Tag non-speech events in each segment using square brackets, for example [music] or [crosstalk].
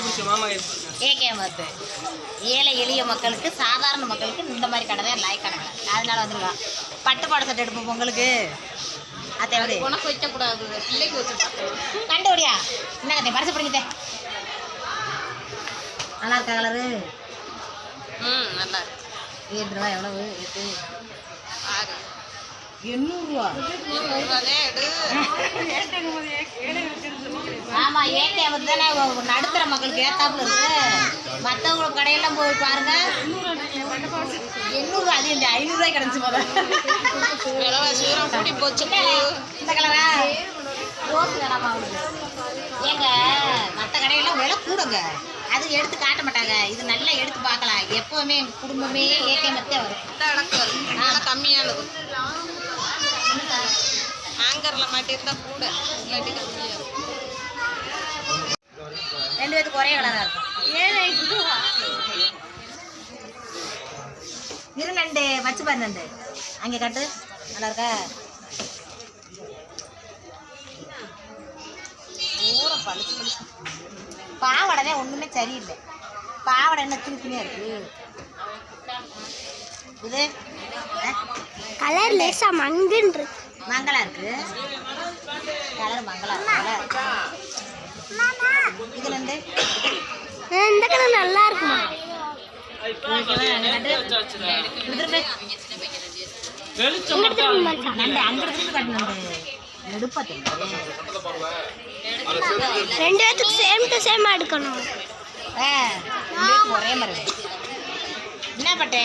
பிடிச்ச மாமா ஏகே மத்து ஏழை எளிய மக்களுக்கு சாதாரண மக்களுக்கு இந்த மாதிரி கடை தான் லாய் கடை அதனால வந்துருக்கான் பட்டு பாட சட்டை எடுப்போம் பொங்கலுக்கு அத்தை எப்படி உனக்கு வைக்கக்கூடாது. பிள்ளைக்கு வச்சு கண்டுபிடியா? என்ன கத்தை பரிசு பிடிக்கிட்டே நல்லா இருக்கா கலரு? ம் நல்லா இருக்கு. ஏழு ரூபா எவ்வளவு? எட்டு. ஆறு. எண்ணூறுரூவா எடு. [laughs] ஆமா ஏகே வந்து தானே நடுத்தர மக்களுக்கு ஏத்தாப்புல இருக்கு? மற்றவங்க கடையெல்லாம் போய் பாருங்க. எண்ணூறுரூவா அது இந்த ஐநூறுரூவாய்க்கு கிடச்சி போதா விலைவாசி தூரம் கூடி போச்சு இந்த கலரா? ரோஸ் வேணாமா அவளுக்கு ஏங்க மற்ற கடையெல்லாம் விலை கூடுங்க. அது எடுத்து காட்ட மாட்டாங்க. இது நல்லா எடுத்து பார்க்கலாம். எப்பவுமே குடும்பமே ஏகே மத்தே வரும். நல்லா கம்மியானது. ஹேங்கரில் மாட்டியிருந்தா கூட இல்லாட்டி கம்மியாக இருக்கும் ரெண்டு பேத்துக்கு ஒரே கலரா இருக்கும். இரு நண்டு வச்சு பாரு நண்டு. அங்கே காட்டு. நல்லா இருக்கா? பூரா பளிச்சு பளிச்சு. பாவாடை தான் ஒன்றுமே சரியில்லை. பாவாடை என்ன துணி துணியாக இருக்கு? இது? கலர் லேசா மங்குன்னு மங்களா இருக்கு. கலர் மங்களா. நண்டு இந்த கலர் நல்லா இருக்குமா? ரெண்டு பேத்துக்கு சேம் டு சேம் எடுக்கணும். ஒரே மாதிரி. என்ன பட்டே?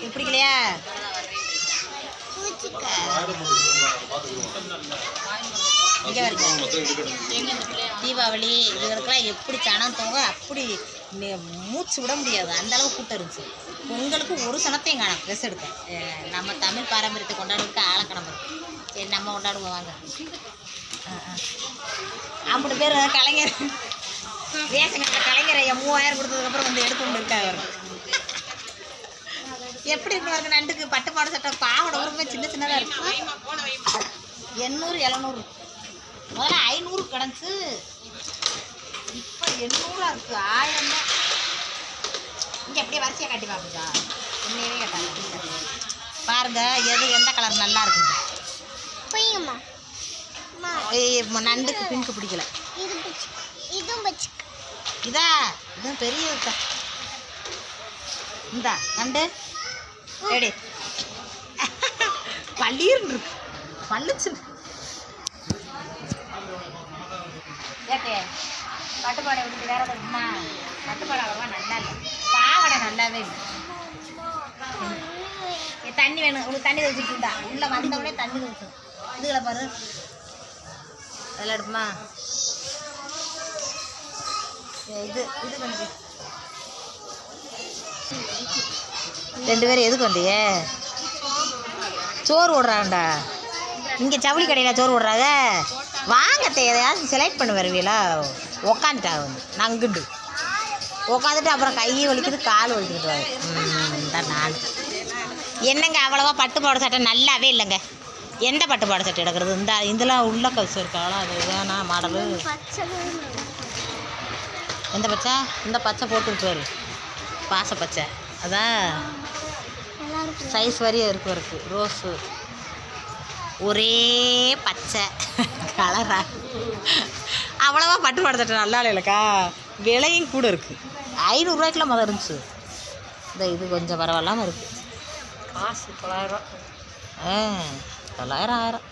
இது பிடிக்கலையா? இங்க தீபாவளி இதுகளுக்கெல்லாம் எப்படி சனம் தோங்க அப்படி மூச்சு விட முடியாது. அந்த அளவு கூட்டம் இருந்துச்சு. பொங்கலுக்கு ஒரு சனத்தையும் காணும். ட்ரெஸ் எடுக்க. நம்ம தமிழ் பாரம்பரியத்தை கொண்டாடுறதுக்கு ஆளக்கணம் சரி நம்ம கொண்டாடுவோம் வாங்க. ஐம்பது பேர் கலைஞர். ரேஷன் கடையில் கலைஞர் ஐயா மூவாயிரம் கொடுத்ததுக்கப்புறம் வந்து எடுத்து கொண்டு இருக்காரு அவர். எப்படி இருக்கு நண்டுக்கு பட்டு பாட சட்டை பாவாடை உருமே சின்ன சின்னதாக இருக்கு. எண்ணூறு எழுநூறு. முதல்ல ஐநூறு கிடந்துச்சு. இப்போ எண்ணூறா இருக்கு. ஆயிரம் தான். இங்கே அப்படியே வரிசையாக கட்டி பார்ப்பீங்களா உண்மையவே கேட்டாங்க பாருங்க எது எந்த கலர் நல்லா இருக்குது நண்டுக்கு பிங்க் பிடிக்கல. இது இதுவும் பெரிய இந்தா நண்டு. எடி. பள்ளீர்னு [laughs] இருக்கு. பள்ளிச்சு ஏட்டே பட்டுப்பாடை விட்டு வேற இருக்குமா பட்டுப்பாடை அவ்வளோவா நல்லா இல்லை. பாவடை நல்லாவே இல்லை. தண்ணி வேணும். உனக்கு தண்ணி வச்சுக்கிட்டா உள்ள வந்தவுடனே தண்ணி வச்சு இதுகளை பாரு. அதெல்லாம் எடுப்புமா? இது இது கொஞ்சம் ரெண்டு பேரும் எதுக்கு வந்தீங்க? சோறு ஓடுறாங்கடா. இங்கே சவுளி கடையில் சோறு ஓடுறாங்க. வாங்கத்தை எதையாவது செலக்ட் பண்ண வருவீங்களா உக்காந்துட்டாங்க வந்து. நங்குண்டு. உட்காந்துட்டு அப்புறம் கை வலிக்குது கால் வலிக்குது தான் நான் என்னங்க அவ்வளோவா பட்டு பாவாடை சட்டை நல்லாவே இல்லைங்க. எந்த பட்டு பாவாடை சட்டை எடுக்கிறது? இந்த இதெல்லாம் உள்ள கவுசு இருக்காங்களா அது வேணா மாடலு. எந்த பச்சை? இந்த பச்சை போட்டு விட்டுவாரு பாச பச்சை அதான். சைஸ் வரையும் இருக்கு இருக்கு ரோஸு ஒரே பச்சை கலரா. அவ்வளவா பட்டு படுத்துட்டு நல்லா இல்லைக்கா. விலையும் கூட இருக்குது ஐநூறுரூவாய்க்குலாம் முதல் இருந்துச்சு. இந்த இது கொஞ்சம் பரவாயில்லாமல் இருக்குது காசு தொள்ளாயிரம். ஆ தொள்ளாயிரம் ஆயிரம்.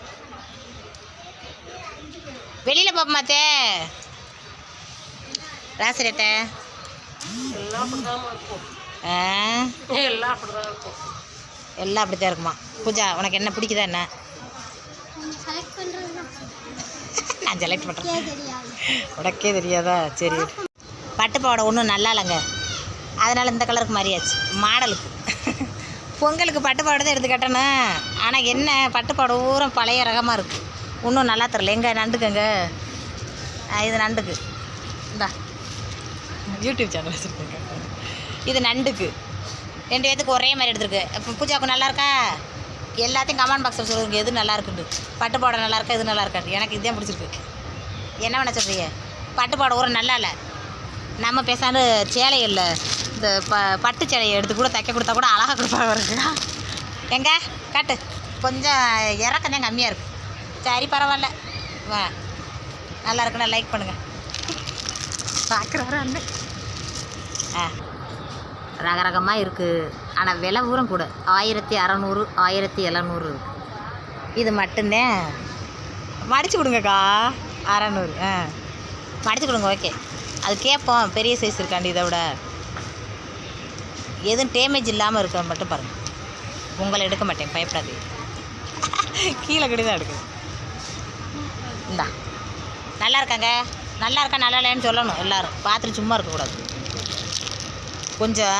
வெளியில் பார்ப்போமாத்தே ராசிரேட்டை எல்லாம் அப்படிதான் இருக்கும்? பூஜா உனக்கு என்ன பிடிக்குதா என்ன? நான் செலக்ட் பண்ணுறேன் தெரியாது உனக்கே தெரியாதா? சரி. பட்டு பாவாடை ஒன்றும் நல்லா இல்லைங்க. அதனால் இந்த கலருக்கு மாறியாச்சு. மாடலுக்கு. பொங்கலுக்கு பட்டு பாவாடை தான் எடுத்து கட்டணும். ஆனால் என்ன? பட்டு பாவாடை ஊரம் பழைய ரகமாக இருக்குது இன்னும் நல்லா தரல எங்கே? நண்டுக்குங்க. இது நண்டுக்கு. இந்தா. யூடியூப் சேனல் வச்சுருக்கேங்க இது நண்டுக்கு. ரெண்டு பேத்துக்கு ஒரே மாதிரி எடுத்துருக்கு. இப்போ பூஜாவுக்கு நல்லா இருக்கா? எல்லாத்தையும் கமெண்ட் பாக்ஸில் சொல்லுங்க எது நல்லா இருக்குது பட்டு பாடம் நல்லா இருக்கா இது நல்லா இருக்காது எனக்கு இதே பிடிச்சிருக்கு. என்ன வேணா சொல்கிறீங்க பட்டு பாடம் ஊரம் நல்லா இல்லை. நம்ம பேசாண்டு இல்லை. இந்த ப பட்டு சேலையை எடுத்து கூட தைக்க கொடுத்தா கூட அழகாக கொடுப்பாங்க இருக்கு எங்க? காட்டு. கொஞ்சம் இறக்கம் தான் கம்மியாக இருக்கு. சரி பரவாயில்ல. வா. நல்லா இருக்குண்ணா லைக் பண்ணுங்கள் பார்க்குறாரு அண்ணன் ஆ. ரகரகமாக இருக்குது ஆனால் விலை ஊரம் கூட. ஆயிரத்தி அறநூறு ஆயிரத்தி எழுநூறு இது மட்டும்தான். மடிச்சு கொடுங்கக்கா. அறநூறு ஆ. மடிச்சு கொடுங்க ஓகே. அது கேட்போம். பெரிய சைஸ் இருக்காண்டி இதை விட. எதுவும் டேமேஜ் இல்லாமல் இருக்க மட்டும் பாருங்கள் உங்களை எடுக்க மாட்டேன். பயப்படாது கீழே கடி தான் எடுக்குது இந்தா. நல்லா இருக்காங்க. நல்லா இருக்கா நல்லா இல்லைன்னு சொல்லணும். எல்லோரும். பார்த்துட்டு சும்மா இருக்கக்கூடாது. கொஞ்சம்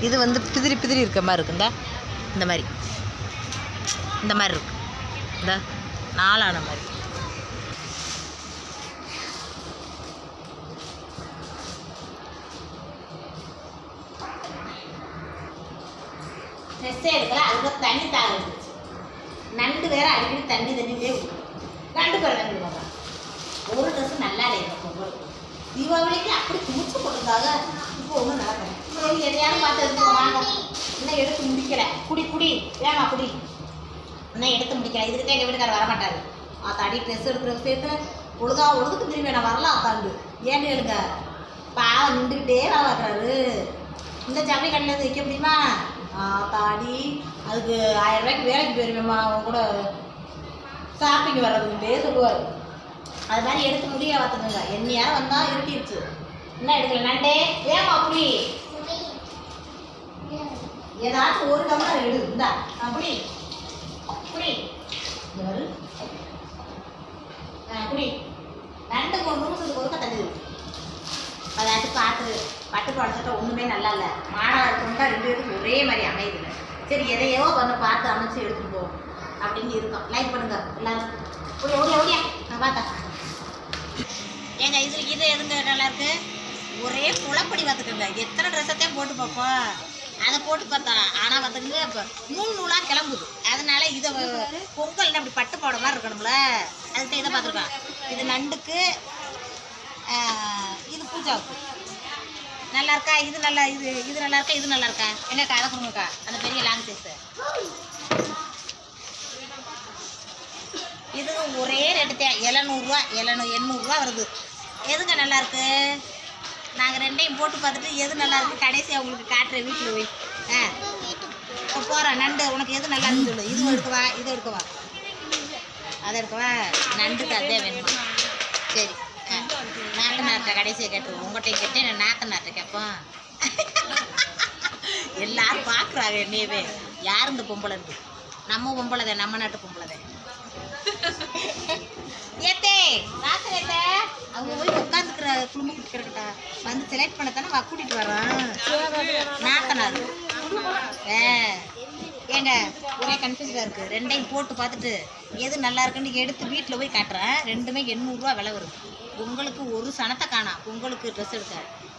இது வந்து பிதிரி பிதிரி இருக்க மாதிரி இருக்குந்தா? இந்த மாதிரி. இந்த மாதிரி இருக்கு. இந்த நாளான மாதிரி. ட்ரெஸ்ஸே எடுக்கல அதுக்கு தண்ணி தாக இருந்துச்சு நண்டு வேற அடிக்கடி தண்ணி தண்ணிலே நண்டு குழந்தைங்க பாப்பா ஒரு ட்ரெஸ் நல்லா இல்லை பொங்கலுக்கு. தீபாவளிக்கு அப்படி குமிச்சு போட்டிருந்தாங்க இப்போ ஒன்றும் எதையாவது பார்த்து எடுத்து வாங்க இன்னும் எடுத்து முடிக்கல குடி குடி ஏமா குடி இன்னும் எடுத்து முடிக்கல இதுக்கு தான் எங்கள் வீட்டுக்காரர் வரமாட்டாரு ஆத்தாடி ட்ரெஸ் எடுக்கிற விஷயத்துல பொழுதா ஒழுதுக்கு திரும்பி நான் வரலாம் ஆத்தாண்டு ஏன்னு எழுங்க பாவம் நின்றுக்கிட்டே வேலை பார்க்குறாரு இந்த ஜவுளி கடையில் இருந்து வைக்க முடியுமா தாடி அதுக்கு ஆயிரம் ரூபாய்க்கு வேலைக்கு போயிருவேம்மா அவன் கூட ஷாப்பிங் வர்றதுக்கிட்டே சொல்லுவார். அது மாதிரி எடுத்து முடிய பார்த்துக்கோங்க. என்ன யாரும் வந்தால் இருட்டிடுச்சு என்ன எடுக்கல நண்டே ஏமா அப்படி ஏதாச்சும் ஒரு டம்ளர் எடு. இந்தா. அப்படி அப்படி வரு ஆ, அப்படி நண்டுக்கு ஒரு நிமிஷத்துக்கு ஒருக்க தண்ணி அதாச்சும் பார்த்து பட்டு படைச்சிட்டா ஒன்றுமே நல்லா இல்லை. மாடா இருக்கணும்னா ரெண்டு பேருக்கும் ஒரே மாதிரி அமையுது. சரி எதையோ வந்து பார்த்து அமைச்சு எடுத்துட்டு போவோம் அப்படின்னு இருக்கோம். லைக் பண்ணுங்க எல்லாரும். ஓடியா ஓடியா ஓடியா. நான் பார்த்தேன். ஏங்க இது இது எதுங்க? நல்லா இருக்கு. ஒரே குழப்படி பார்த்துக்கோங்க. எத்தனை ட்ரெஸ்ஸத்தையும் போட்டு பார்ப்போம் அதை போட்டு பார்த்தா ஆனால் பார்த்துக்கங்க இப்போ நூல் நூலாக கிளம்புது. அதனால இதை பொங்கல் அப்படி பட்டு போட மாதிரி இருக்கணும்ல. அதுக்கு இதை பார்த்துருக்கோம். இது நண்டுக்கு இது பூஜாவுக்கு. நல்லா இருக்கா? இது நல்லா இது இது நல்லா இருக்கா? இது நல்லா இருக்கா? எங்கக்கா அதை கொடுங்கக்கா. அந்த பெரிய லாங் சைஸு இது ஒரே ரேட்டு தான் எழுநூறுவா எழுநூ எண்ணூறுரூவா வருது. எதுங்க நல்லா இருக்கு? நாங்கள் ரெண்டையும் போட்டு பார்த்துட்டு எது நல்லா இருக்கு? கடைசியாக உங்களுக்கு காட்டுறேன் வீட்டில் போய். ஆ. இப்போ போகிறோம் நண்டு உனக்கு எது நல்லா இருக்குன்னு சொல்லு. இது எடுக்கவா இது எடுக்கவா அதை எடுக்கவா நண்டுக்கு அதே வேணும்? சரி. நாட்டு நாட்டை கடைசியாக கேட்டுருவோம். உங்கள்கிட்ட கேட்டேன் நான் நாட்டு நாட்டை கேட்போம். எல்லாரும் பார்க்குறாங்க என்னையவே. யார் இந்த பொம்பளை இருக்கு? நம்ம பொம்பளை தான் நம்ம நாட்டு பொம்பளை தான் ஏத்தே ராசன் ஏத்தே. அவங்க போய் உட்காந்துக்கிற குடும்ப குட்டிக்கிறக்கிட்ட வந்து செலக்ட் பண்ண தானே கூட்டிட்டு வரோம் நாத்தனார். ஏ ஏங்க ஒரே கன்ஃபியூஸாக இருக்குது ரெண்டையும் போட்டு பார்த்துட்டு எது நல்லா இருக்குன்னு எடுத்து வீட்டில் போய் காட்டுறேன். ரெண்டுமே எண்ணூறுரூவா விலை வருது உங்களுக்கு ஒரு சனத்தை காணா. உங்களுக்கு ட்ரெஸ் எடுக்க.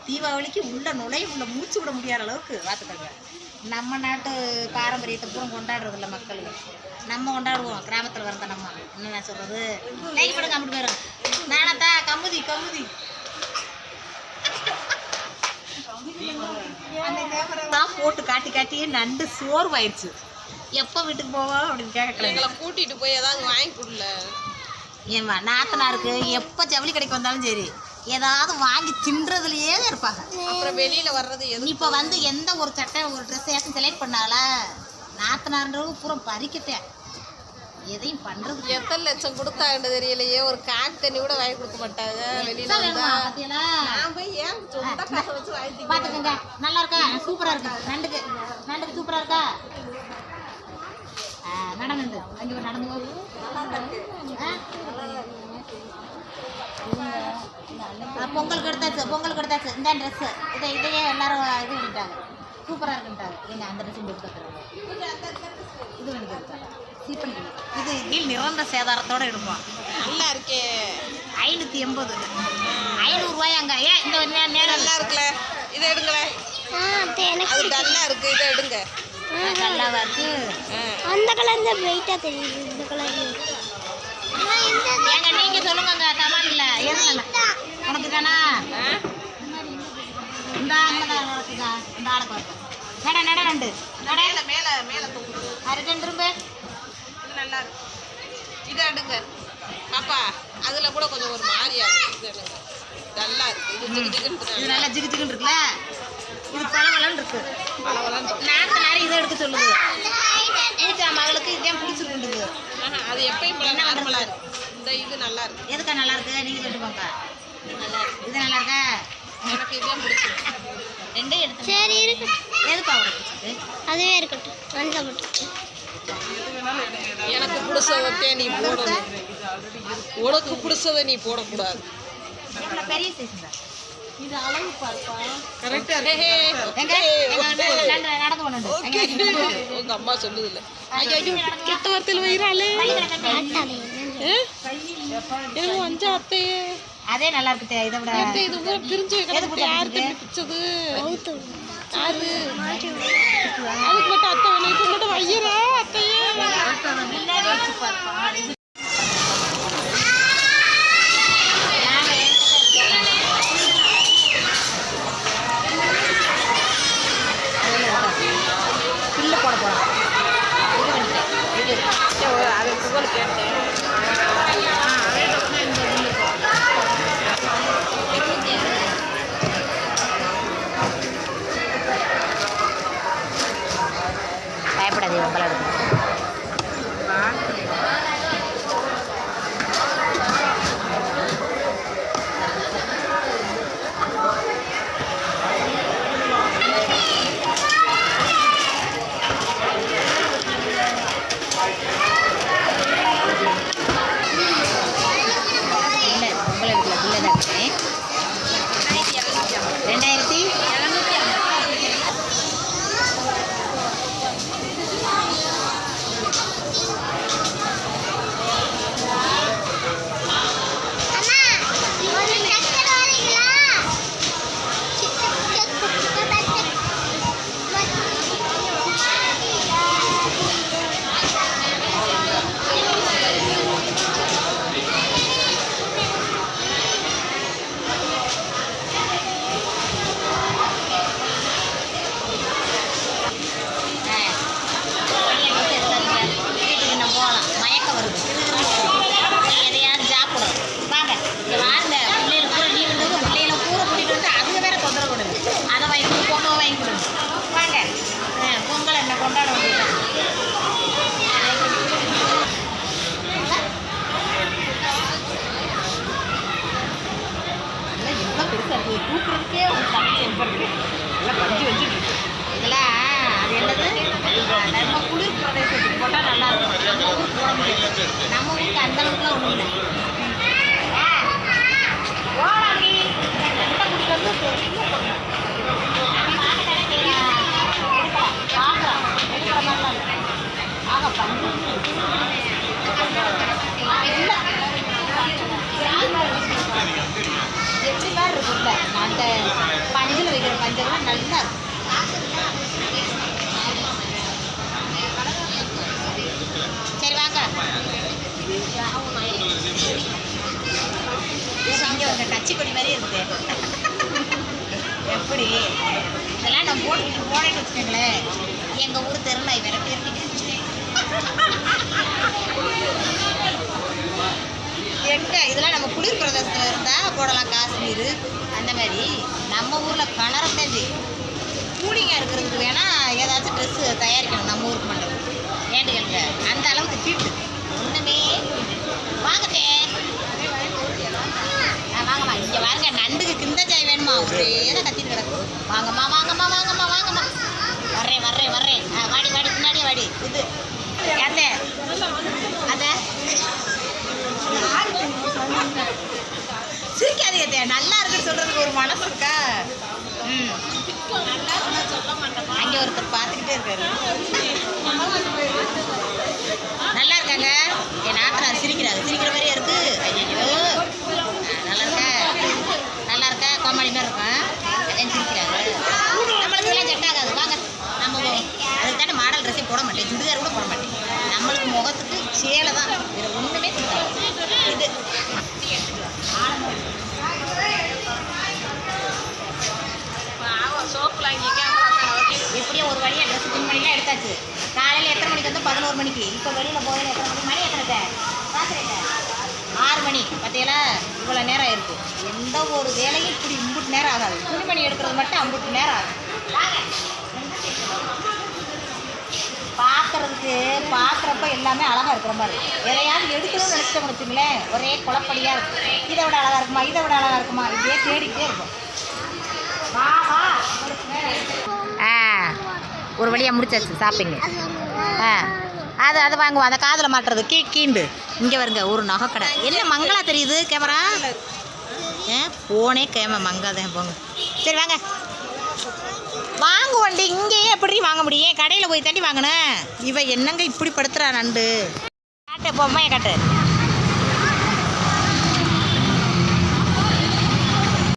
தீபாவளிக்கு உள்ள நுழைய உள்ள மூச்சு விட முடியாத அளவுக்கு பார்த்துக்கோங்க நம்ம நாட்டு பாரம்பரியத்தை பூரா கொண்டாடுறதில்ல மக்கள். நம்ம கொண்டாடுவோம். கிராமத்தில் வரத நம்ம. என்ன நான் சொல்கிறது லைக் பண்ணுங்க அப்படி பேரும் நானத்தா கமுதி கமுதி. தான் போட்டு காட்டி காட்டி நண்டு சோர்வாயிடுச்சு எப்போ வீட்டுக்கு போவோம் அப்படின்னு கேட்கல எங்களை கூட்டிட்டு போய் ஏதாவது வாங்கி கொடுல. ஏம்மா நாத்தனாருக்கு எப்போ ஜவுளி கடைக்கு வந்தாலும் சரி ஏதாவது வாங்கி தின்றதுலையே தான் இருப்பாங்க. அப்புறம் வெளியில வர்றது இப்போ வந்து எந்த ஒரு சட்டை ஒரு ட்ரெஸ் ஏதாச்சும் செலக்ட் பண்ணாங்களா நாத்தனார்ன்றது பூரா பறிக்கத்தேன் எதையும் பண்ணுறது எத்தனை லட்சம் கொடுத்தாங்கன்னு தெரியலையே. ஒரு காட்டு தண்ணி கூட வாங்கி கொடுக்க மாட்டாங்க. வெளியில நான் போய் ஏன் சொந்த காசை வச்சு வாங்கி பார்த்துக்கோங்க நல்லா இருக்கா? சூப்பராக இருக்கு. நண்டுக்கு. நண்டுக்கு சூப்பராக இருக்கா? நடந்து அங்கே நடந்து பொங்கலுக்கு எடுத்தாச்சு பொங்கலுக்கு எடுத்தாச்சு இந்த ட்ரெஸ்ஸு இதை இதையே எல்லாரும் இது பண்ணிட்டாங்க. சூப்பராக இருக்குன்ட்டாங்க. எங்க அந்த ட்ரெஸ் எடுத்துக்கிறாங்க இது பண்ணி இது. கீழ் நிரந்த சேதாரத்தோட எடுப்போம். நல்லா இருக்கே? ஐநூற்றி எண்பது. ஐநூறுரூவாயாங்க ஏன் இந்த நேரம் நல்லா இருக்குல்ல? இதை எடுங்களேன். ஆ அது டல்லா இருக்கு. இதை எடுங்க. நல்லாவா இருக்கு? அந்த கலர் தான் தெரியுது. இந்த கலர் ஏங்க நீங்க சொல்லுங்கங்க. கமாண்டில் எது நல்லா உனக்கு தானா இந்த இருக்குதா இந்த ஆளுக்கு வரட்டும் நட நட நண்டு நட. மேல மேல தூக்குது இது நல்லா இருக்கு. இதை எடுங்க. பாப்பா அதுல கூட கொஞ்சம் ஒரு மாதிரியா இருக்கு. நல்லா இருக்கு. இது நல்லா ஜிகு ஜிகுன்னு இருக்குல்ல? இது இருக்கு. பலவலன்னு நேரம் இதை எடுக்க சொல்லுது. மகளுக்கு இதே பிடிச்சிருக்குது அது எப்பயும் போல நார்மலா இருக்கு. இந்த இது நல்லா இருக்கு. எதுக்கா நல்லா இருக்கு? நீங்க சொல்லிட்டு போங்க. நல்லா இருக்கு. இது நல்லா இருக்கா? எனக்கு இதே பிடிச்சிருக்கு ரெண்டே எடுத்து சரி இருக்கு எதுக்கா அவரை பிடிச்சது அதுவே இருக்கட்டும் மட்டும் எனக்கு பிடிச்சதை நீ போடணும் உனக்கு பிடிச்சதை நீ போடக்கூடாது பெரிய சைஸ் தான் இது அளவு பார்ப்பா கரெக்டா எங்க எங்க வந்து நடந்து நடந்து கொண்டு வந்து. உங்க அம்மா சொல்லுது இல்ல ஐயோ கெட்ட வார்த்தையில் எனக்கு அஞ்சா அத்தையே அதே நல்லா இருக்கு இதை விட. இது கூட பிரிஞ்சு வைக்கிறது யாரு? பிச்சது யாரு அதுக்கு மட்டும் அத்தை வேணும். இப்போ மட்டும் வையரா அத்தையே. நல்லா இருக்கும் நம்ம ஊருக்கு அந்த அளவுக்குலாம் ஒன்றும் இல்லை. எப்படி மாதிரி இருக்குல்ல அந்த பஞ்சில் வைக்கிற பஞ்செல்லாம் நல்லா இருக்கும் சரி வாங்க இங்கே ஒரு கட்சி மாதிரி இருக்குது எப்படி இதெல்லாம் நான் போட்டுக்கிட்டு போனேன்னு வச்சுக்கோங்களேன் எங்கள் ஊர் தெருநாய் விரட்டி விரட்டிட்டு எங்க இதெல்லாம் நம்ம குளிர் பிரதேசத்தில் இருந்தால் போடலாம் காஷ்மீர் அந்த மாதிரி நம்ம ஊரில் கலரத்தான் செய்யும் கூலிங்காக இருக்கிறதுக்கு வேணால் ஏதாச்சும் ட்ரெஸ்ஸு தயாரிக்கணும் நம்ம ஊருக்கு பண்ணுறது மட்டும் ஏண்டுகளுங்க அந்த அளவுக்கு தீட்டு ஒன்றுமே வாங்கத்தே ஆ, வாங்கம்மா இங்கே வாங்க நண்டுக்கு கிந்த சாய் வேணுமா? ஒரே தான் கத்திட்டு கிடக்கு. வாங்கம்மா வாங்கம்மா வாங்கம்மா வாங்கம்மா. வர்றேன் வர்றேன் வர்றேன். ஆ வாடி வாடி பின்னாடியே வாடி. இது. அத்தை அத்தை? சிரிக்காதீங்க அத்தை. நல்லா இருக்குன்னு சொல்றதுக்கு ஒரு மனசு இருக்கா ம் அங்கே ஒருத்தர் பார்த்துக்கிட்டே இருக்காரு. நல்லா இருக்காங்க. என் நாத்தனார் சிரிக்கிறாங்க சிரிக்கிற மாதிரியே இருக்கு? ஐயோ நல்லா இருக்க? நல்லா இருக்க? கோமாளி மாதிரி இருக்கும் என் சிரிக்கிறாங்க நம்மளுக்கு எல்லாம் செட் ஆகாது. வாங்க நம்ம அதுக்கு தானே மாடல் ட்ரெஸ்ஸே போட மாட்டேன். சுடிதார் கூட போட மாட்டேன். நம்மளுக்கு முகத்துக்கு சேலை தான் வேறு ஒன்றுமே இது. காலையில் எத்தனை மணிக்கு வந்தால் பதினோரு மணிக்கு? இப்போ வெளியில் போகல எத்தனை மணி மணி எத்தனை ஆறு மணி. பார்த்தீங்களா இவ்வளோ நேரம் ஆயிருக்கு. எந்த ஒரு வேலையும் இப்படி இம்புட்டு நேரம் ஆகாது. துணிமணி எடுக்கிறது மட்டும் அம்புட்டு நேரம் ஆகும் பார்க்குறதுக்கு பார்க்குறப்ப எல்லாமே அழகாக இருக்கிற மாதிரி எதையாவது எடுக்கணும்னு நினச்சிட்டோம் வச்சுங்களேன் ஒரே குழப்படியாக இருக்கும் இதை விட அழகாக இருக்குமா? இதை விட அழகாக இருக்குமா? இதே தேடிக்கிட்டே இருக்கும் வா வா ஒரு வழியாக முடிச்சாச்சு சாப்பிங்க ஆ. அது அது வாங்குவோம். அந்த காதில் மாட்டுறது. கீ கீண்டு. இங்கே வருங்க ஒரு நகைக்கடை. என்ன மங்களா தெரியுது கேமரா ஏன் போனே கேம மங்காதான் போங்க. சரி வாங்க. வாங்க வண்டி இங்கேயே எப்படி வாங்க முடியும்? கடையில் போய் தண்ணி வாங்கினேன். இவன் என்னங்க இப்படி படுத்துறா நண்டு? காட்டு பொம்மையை காட்டு.